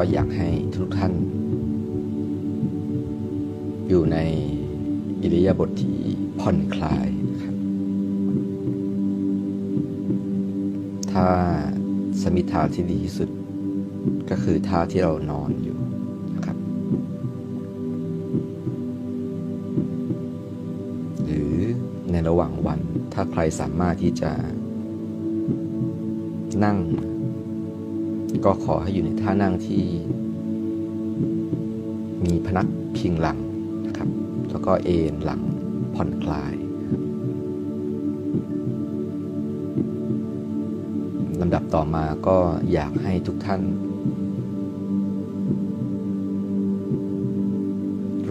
ก็อยากให้ทุกท่าน อยู่ในอิริยาบถที่ผ่อนคลายนะครับ ถ้าสมิทาที่ดีที่สุด ก็คือท่าที่เรานอนอยู่นะครับ หรือในระหว่างวันถ้าใครสามารถที่จะนั่ง ก็ขอให้อยู่ในท่านั่งที่ มีพนักพิงหลังนะครับ แล้วก็เอนหลังผ่อนคลายลำดับต่อมาก็อยากให้ทุกท่าน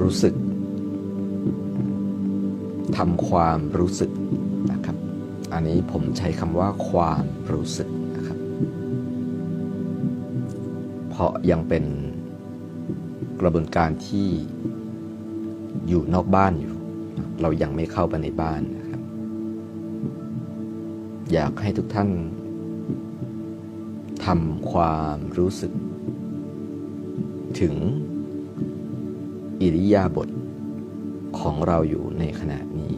รู้สึกทำความรู้สึกนะครับ อันนี้ผมใช้คำว่าความรู้สึกนะครับ เพราะยังเป็นกระบวนการที่อยู่นอกบ้านอยู่ เรายังไม่เข้าไปในบ้านนะครับ อยากให้ทุกท่านทำความรู้สึก ถึงอิริยาบถของเราอยู่ในขณะนี้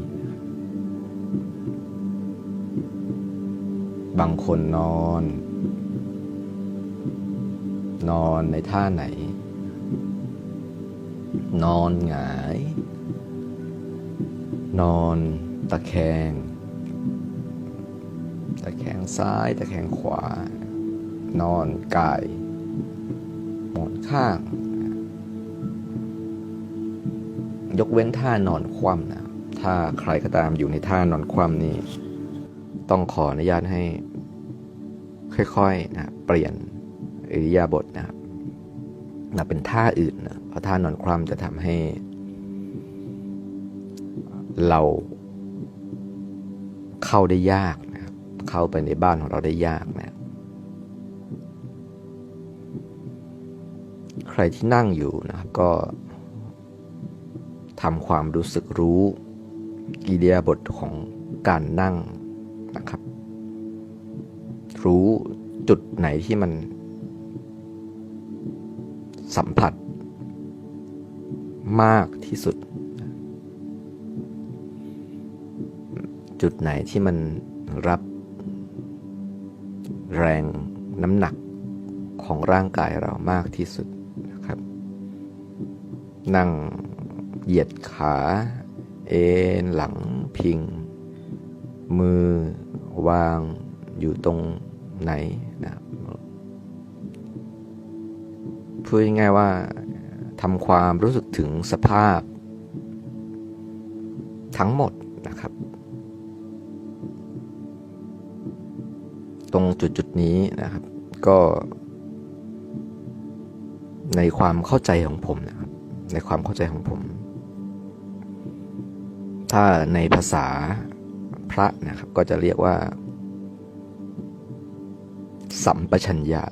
บางคนนอน นอนในท่าไหน นอนหงาย นอนตะแคง ตะแคงซ้าย ตะแคงขวา นอนกายหมอนข้าง ยกเว้นท่านอนคว่ำนะ ถ้าใครก็ตามอยู่ในท่านอนคว่ำนี่ ต้องขออนุญาตให้ ค่อยๆนะเปลี่ยน อิริยาบถนะครับเป็นท่าอื่นนะเพราะท่านอนคว่ำจะทำให้ เราเข้าได้ยากนะครับ เข้าไปในบ้านของเราได้ยากนะใครที่นั่งอยู่นะครับก็ทำความรู้สึกรู้อิเดียาบทของการนั่งนะครับ รู้จุดไหนที่มัน สัมผัส มากที่สุด จุดไหนที่มันรับแรงน้ำหนักของร่างกายเรามากที่สุดนะครับ นั่งเหยียดขา เอนหลังพิง มือวางอยู่ตรงไหนนะครับ พูดง่ายๆว่าทำความรู้สึกถึงสภาพ ทั้งหมดนะครับ ตรงจุดจุดนี้นะครับ ก็ ในความเข้าใจของผมนะครับ ในความเข้าใจของผม ถ้าในภาษาพระนะครับ ก็จะเรียกว่า สัมปชัญญะ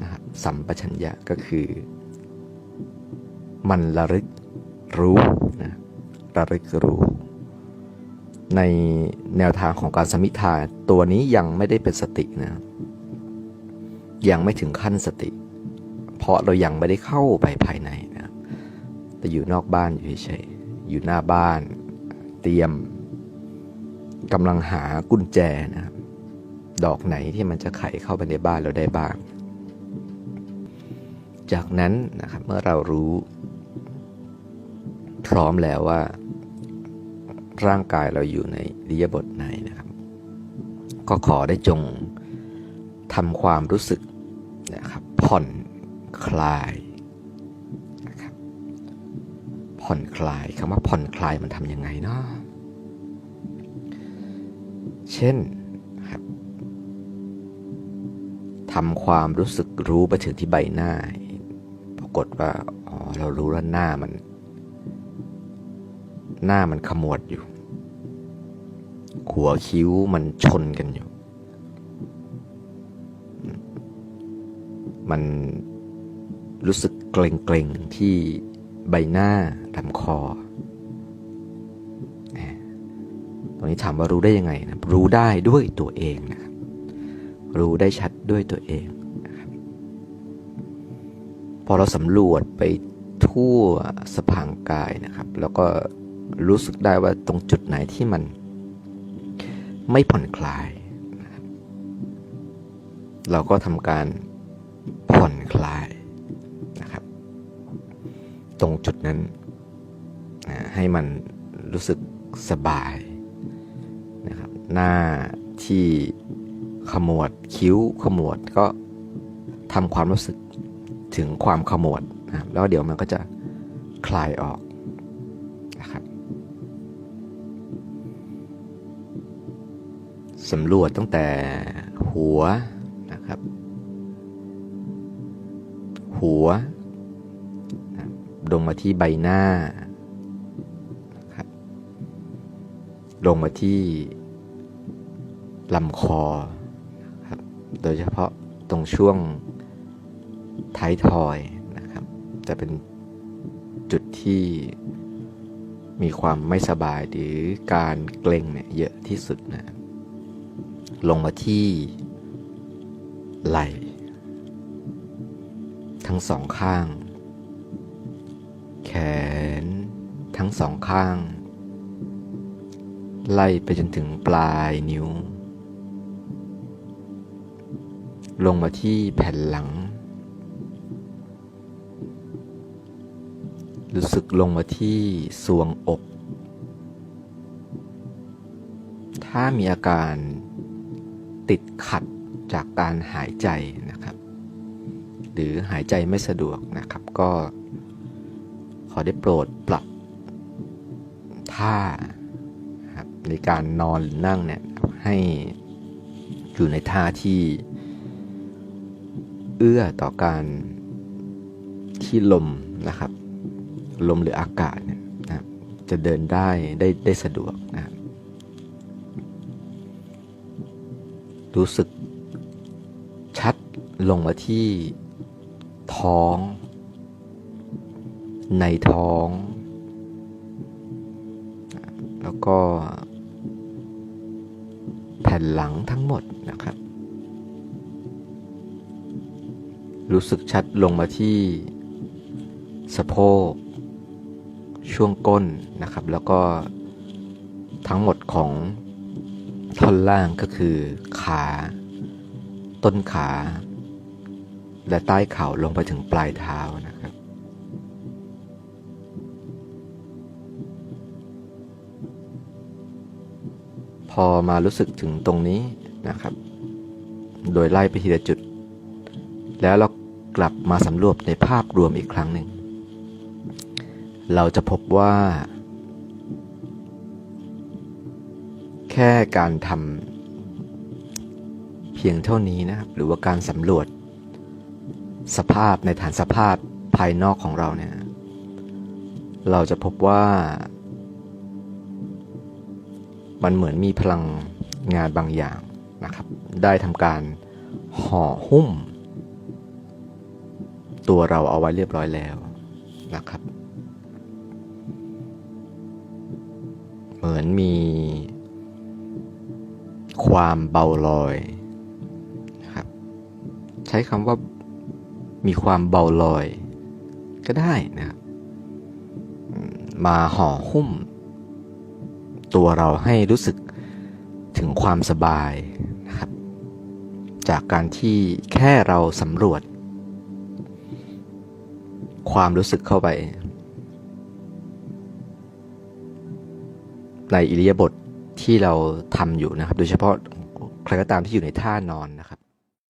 นะครับสัมปชัญญะก็คือ มันระลึกรู้นะระลึกรู้ ในแนวทางของการสมิทาตัวนี้ยังไม่ได้เป็นสตินะยังไม่ถึงขั้นสติ เพราะเรายังไม่ได้เข้าไปภายในนะแต่อยู่นอกบ้านอยู่เฉยๆอยู่หน้าบ้าน เตรียมกำลังหากุญแจนะครับดอกไหนที่มันจะไขเข้าไปในบ้านเราได้บ้าง จากนั้นนะครับเมื่อเรารู้ พร้อมแล้วว่า ร่างกายเราอยู่ในริยบทไหนนะครับ ก็ขอได้จงทำความรู้สึกนะครับผ่อนคลายนะครับผ่อนคลายคำว่าผ่อนคลายมันทำยังไงเนาะเช่นครับทำความรู้สึกรู้ไปถึงที่ใบหน้า กฏว่าอ๋อเรารู้แล้วหน้ามัน หน้ามันขมวดอยู่ หัวคิ้วมันชนกันอยู่ มันรู้สึกเกร็งๆที่ใบหน้าลำคอตรงนี้ถามว่ารู้ได้ยังไงนะรู้ได้ด้วยตัวเองนะครับ รู้ได้ชัดด้วยตัวเอง อเราสำรวจไปทั่วสะพางกายนะครับ แล้วก็รู้สึกได้ว่าตรงจุดไหนที่มันไม่ผ่อนคลาย เราก็ทำการผ่อนคลายนะครับ ตรงจุดนั้นให้มันรู้สึกสบายนะครับ หน้าที่ขมวดคิ้วขมวดก็ทำความรู้สึก ถึงความขมวดนะแล้วเดี๋ยวมันก็จะคลายออกนะครับสำรวจตั้งแต่หัวนะครับ หัวนะลงมาที่ใบหน้านะครับลงมาที่ลำคอครับโดยเฉพาะตรงช่วง ท้ายทอยนะครับ จะเป็นจุดที่มีความไม่สบายหรือการเกร็งเนี่ยเยอะที่สุดนะ ลงมาที่ไหล่ทั้งสองข้าง แขนทั้งสองข้าง ไล่ไปจนถึงปลายนิ้ว ลงมาที่แผ่นหลัง รู้สึกลงมาที่สวงอก ถ้ามีอาการติดขัดจากการหายใจนะครับ หรือหายใจไม่สะดวกนะครับ ก็ขอได้โปรดปรับท่าในการนอนหรือนั่งเนี่ยให้อยู่ในท่าที่เอื้อต่อการที่ลมนะครับ ลมหรืออากาศเนี่ยนะครับจะเดินได้ได้ได้สะดวกนะครับรู้สึกชัดลงมาที่ท้อง ในท้อง แล้วก็แผ่นหลังทั้งหมดนะครับ รู้สึกชัดลงมาที่สะโพก ช่วงก้นนะครับ แล้วก็ทั้งหมดของท่อนล่างก็คือขา ต้นขา และใต้เข่าลงไปถึงปลายเท้านะครับพอมารู้สึกถึงตรงนี้นะครับ โดยไล่ไปทีละจุด แล้วเรากลับมาสำรวจในภาพรวมอีกครั้งหนึ่ง เราจะพบว่า แค่การทำเพียงเท่านี้นะครับ หรือว่าการสำรวจ สภาพในฐานสภาพภายนอกของเราเนี่ย เราจะพบว่า มันเหมือนมีพลังงานบางอย่างนะครับ ได้ทำการห่อหุ้ม ตัวเราเอาไว้เรียบร้อยแล้วนะครับ เหมือนมี ความเบาลอยนะครับ ใช้คำว่ามีความเบาลอย ก็ได้นะครับ มาห่อหุ้ม ตัวเราให้รู้สึกถึงความสบายนะครับ จากการที่แค่เราสำรวจ ความรู้สึกเข้าไป ในอิริยาบถที่เราทำอยู่นะครับ โดยเฉพาะใครก็ตามที่อยู่ในท่านอนนะครับ